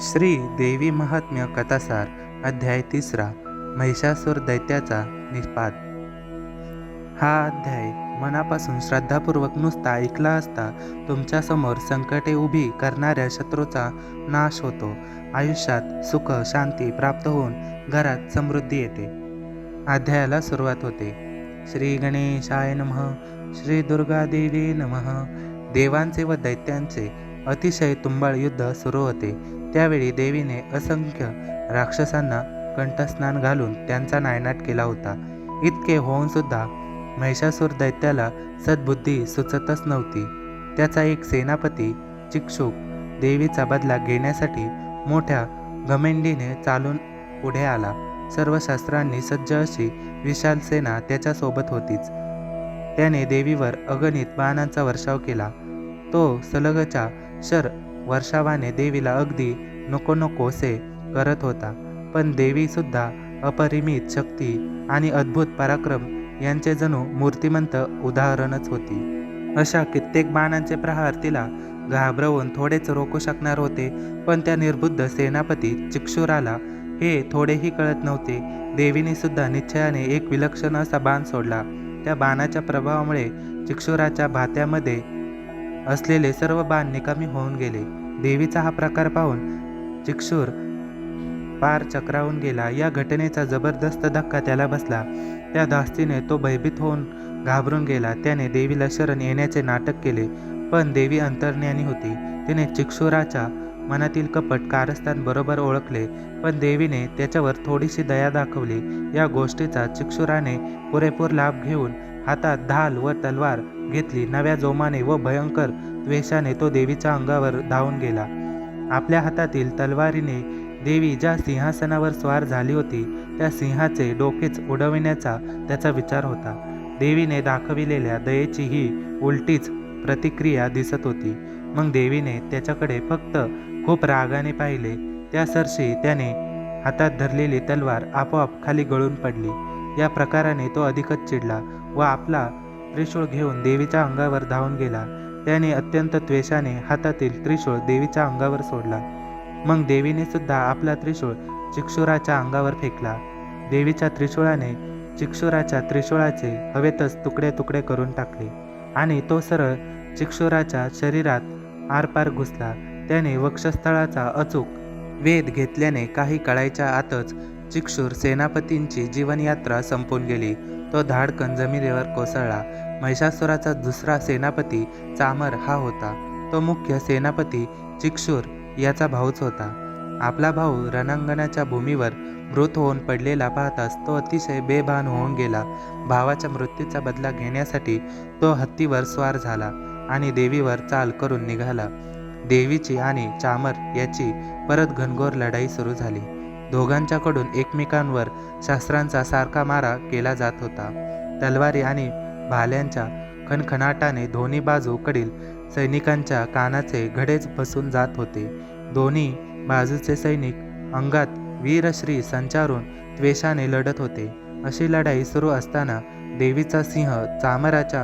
श्री देवी महात्म्य कथासार अध्याय तिसरा महिषासूर दैत्याचा निपात हा अध्याय मनापासून श्रद्धापूर्वक नुसता ऐकला असता तुमच्यासमोर संकटे उभी करणाऱ्या शत्रूचा नाश होतो. आयुष्यात सुख शांती प्राप्त होऊन घरात समृद्धी येते. अध्यायाला सुरुवात होते. श्री गणेशाय नमः श्री दुर्गा देवी नमः. देवांचे व दैत्यांचे अतिशय तुंबळ युद्ध सुरू होते. त्यावेळी देवीने असंख्य राक्षसांना कंठस्नान घालून त्यांचा नायनाट केला होता. इतके होऊन सुद्धा महिषासूर दैत्याला सद्बुद्धी सुचतच नव्हती. त्याचा एक सेनापती चिक्षुक देवीचा बदला घेण्यासाठी मोठ्या घमेंडीने चालून पुढे आला. सर्व शास्त्रांनी सज्ज अशी विशाल सेना त्याच्यासोबत होतीच. त्याने देवीवर अगणित बाणांचा वर्षाव केला. तो सलगच्या शर वर्षावाने देवीला अगदी नको नकोसे करत होता. पण देवीसुद्धा अपरिमित शक्ती आणि अद्भुत पराक्रम यांचे जणू मूर्तिमंत उदाहरणच होती. अशा कित्येक बाणांचे प्रहार तिला घाबरवून थोडेच रोखू शकणार होते पण त्या निर्बुद्ध सेनापती चिक्षुराला हे थोडेही कळत नव्हते. देवीने सुद्धा निश्चयाने एक विलक्षण असा बाण सोडला. त्या बाणाच्या प्रभावामुळे चिक्षुराच्या भात्यामध्ये असलेले सर्व बाण निकामी होऊन गेले. देवीचा हा प्रकार पाहून चिक्षूर पार चक्रावून गेला. या घटनेचा जबरदस्त धक्का त्याला बसला. त्या धास्तीने तो भयभीत होऊन घाबरून गेला. त्याने देवीला शरण येण्याचे नाटक केले पण देवी अंतर्ज्ञानी होती. तिने चिक्षुराच्या मनातील कपट कारस्थान बरोबर ओळखले पण देवीने त्याच्यावर थोडीशी दया दाखवली. या गोष्टीचा चिक्षुराने पुरेपूर लाभ घेऊन हातात ढाल व तलवार घेतली. नव्या जोमाने व भयंकर द्वेषाने तो देवीच्या अंगावर धावून गेला. आपल्या हातातील तलवारीने देवी ज्या सिंहासनावर स्वार झाली होती त्या सिंहाचे डोकेच उडविण्याचा त्याचा विचार होता. देवीने दाखविलेल्या दयेची ही उलटीच प्रतिक्रिया दिसत होती. मग देवीने त्याच्याकडे फक्त खूप रागाने पाहिले. त्या सरशी त्याने हातात धरलेली तलवार आपोआप खाली गळून पडली. या प्रकाराने तो अधिकच चिडला. व आपला त्रिशूळ घेऊन देवीच्या अंगावर धावून गेला. त्याने अत्यंत त्वेषाने हातातील त्रिशूळ देवीच्या अंगावर सोडला. मग देवीने सुद्धा आपला त्रिशूळ चिक्षुराच्या अंगावर फेकला. देवीच्या त्रिशूळाने चिक्षुराच्या त्रिशूळाचे हवेतच तुकडे तुकडे करून टाकले आणि तो सरळ चिक्षुराच्या शरीरात आरपार घुसला. त्याने वक्षस्थळाचा अचूक वेध घेतल्याने काही कळायच्या आतच चिक्षूर सेनापतींची जीवनयात्रा संपून गेली. तो धाडकन जमिनीवर कोसळला. महिषासुराचा दुसरा सेनापती चामर हा होता. तो मुख्य सेनापती चिक्षूर याचा भाऊच होता. आपला भाऊ रणांगणाच्या भूमीवर मृत होऊन पडलेला पाहताच तो अतिशय बेभान होऊन गेला. भावाच्या मृत्यूचा बदला घेण्यासाठी तो हत्तीवर स्वार झाला आणि देवीवर चाल करून निघाला. देवीची आणि चामर याची परत घनघोर लढाई सुरू झाली. दोघांच्याकडून एकमेकांवर शस्त्रांचा सारखा मारा केला जात होता. तलवारी आणि भाल्यांच्या खणखणाटाने दोन्ही बाजूकडील सैनिकांच्या कानाचे घडेच बसून जात होते. दोन्ही बाजूचे सैनिक अंगात वीरश्री संचारून द्वेषाने लढत होते. अशी लढाई सुरू असताना देवीचा सिंह चामराच्या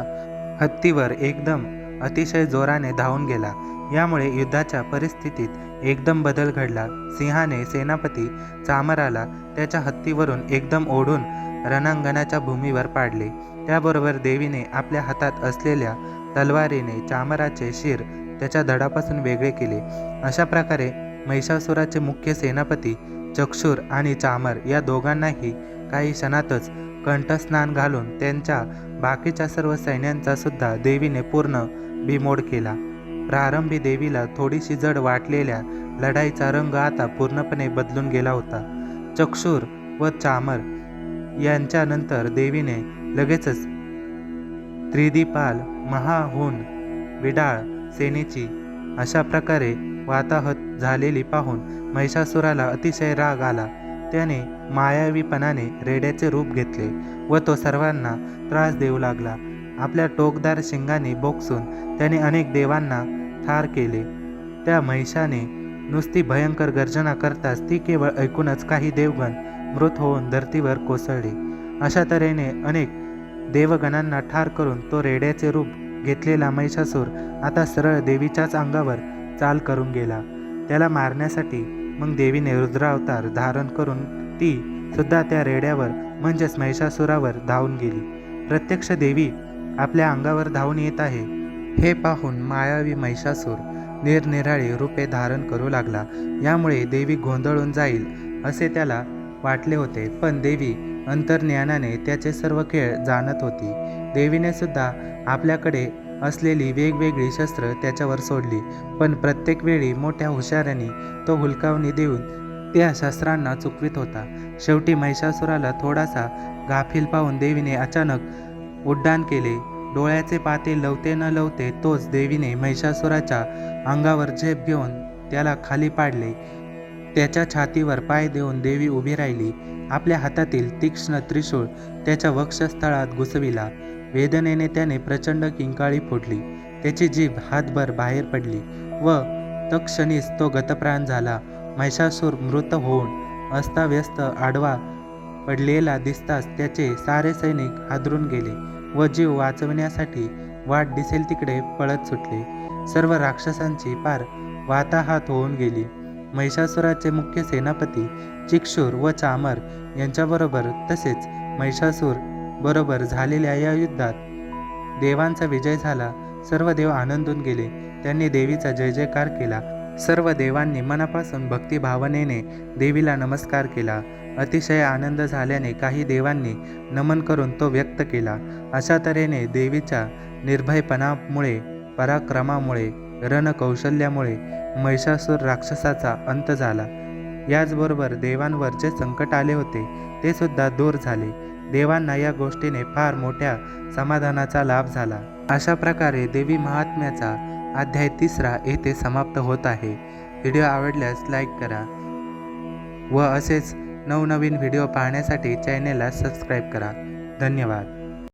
हत्तीवर एकदम अतिशय जोराने धावून गेला. यामुळे युद्धाच्या परिस्थितीत एकदम बदल घडला. सिंहाने सेनापती चामराला त्याच्या हत्तीवरून एकदम ओढून रणांगणाच्या भूमीवर पाडले. त्याबरोबर देवीने आपल्या हातात असलेल्या तलवारीने चामराचे शिर त्याच्या धडापासून वेगळे केले. अशा प्रकारे महिषासुराचे मुख्य सेनापती चक्षुर आणि चामर या दोघांनाही काही क्षणातच कंठस्नान घालून त्यांच्या बाकीच्या सर्व सैन्यांचा सुद्धा देवीने पूर्ण बिमोड केला. प्रारंभी देवीला थोडीशी जड वाटलेल्या लढाईचा रंग आता पूर्णपणे बदलून गेला होता. चक्षूर व चामर यांच्यानंतर देवीने लगेचच त्रिदीपाल महाहून विडाळ सेनेची अशा प्रकारे वाताहत झालेली पाहून महिषासुराला अतिशय राग आला. त्याने मायावीपणाने रेड्याचे रूप घेतले व तो सर्वांना त्रास देऊ लागला. आपल्या टोकदार शिंगाने बोक्सून त्याने अनेक देवांना ठार केले. त्या महिषाने नुसती भयंकर गर्जना करताच ती केवळ ऐकूनच काही देवगण मृत होऊन धरतीवर कोसळले. अशा तऱ्हेने अनेक देवगणांना ठार करून तो रेड्याचे रूप घेतलेला महिषासूर आता सरळ देवीच्याच अंगावर चाल करून गेला. त्याला मारण्यासाठी मग देवीने रुद्रावतार धारण करून ती सुद्धा त्या रेड्यावर म्हणजेच महिषासुरावर धावून गेली. प्रत्यक्ष देवी आपल्या अंगावर धावून येत आहे. हे पाहून मायावी महिषासूर निरनिराळी रूपे धारण करू लागला. यामुळे देवी गोंधळून जाईल असे त्याला वाटले होते. पण देवी अंतर्ज्ञानाने त्याचे सर्व खेळ जाणत होती. देवीने सुद्धा आपल्याकडे असलेली वेगवेगळी शस्त्र त्याच्यावर सोडली. पण प्रत्येक वेळी मोठ्या हुशाऱ्याने तो हुलकावणी देऊन त्या शस्त्रांना चुकवित होता. शेवटी महिषासुराला थोडासा गाफील पाहून देवीने अचानक उड्डाण केले. डोळ्याचे पाते लवते न लवते तोच देवीने महिषासुराच्या अंगावर झेप घेऊन त्याला खाली पाडले. त्याच्या छातीवर पाय देऊन देवी उभी राहिली. आपल्या हातातील तीक्ष्ण त्रिशूळ त्याच्या वक्षस्थळात घुसविला. वेदनेने त्याने प्रचंड किंकाळी फोडली. त्याची जीभ हातभर बाहेर पडली व तक्षणीच तो गतप्राण झाला. महिषासूर मृत होऊन अस्ताव्यस्त आडवा पडलेला दिसताच त्याचे सारे सैनिक हादरून गेले. व जीव वाचविण्यासाठी वाट दिसेल तिकडे पळत सुटले. सर्व राक्षसांची पार वाताहात होऊन गेली. महिषासुराचे मुख्य सेनापती चिक्षूर व चामर यांच्याबरोबर तसेच महिषासूर बरोबर झालेल्या या युद्धात देवांचा विजय झाला. सर्व देव आनंदून गेले. त्यांनी देवीचा जय जयकार केला. सर्व देवांनी मनापासून भक्तिभावनेने देवीला नमस्कार केला. अतिशय आनंद झाल्याने काही देवांनी नमन करून तो व्यक्त केला. अशा तऱ्हेने देवीच्या निर्भयपणामुळे पराक्रमामुळे रणकौशल्यामुळे महिषासूर राक्षसाचा अंत झाला. याचबरोबर देवांवर जे संकट आले होते ते सुद्धा दूर झाले. देवांना या गोष्टीने फार मोठ्या समाधानाचा लाभ झाला. अशा प्रकारे देवी महात्म्याचा अध्याय तिसरा येथे समाप्त होत आहे. व्हिडिओ आवडल्यास लाईक करा व असेच नवनवीन व्हिडिओ पाहण्यासाठी चॅनेलला सबस्क्राईब करा. धन्यवाद.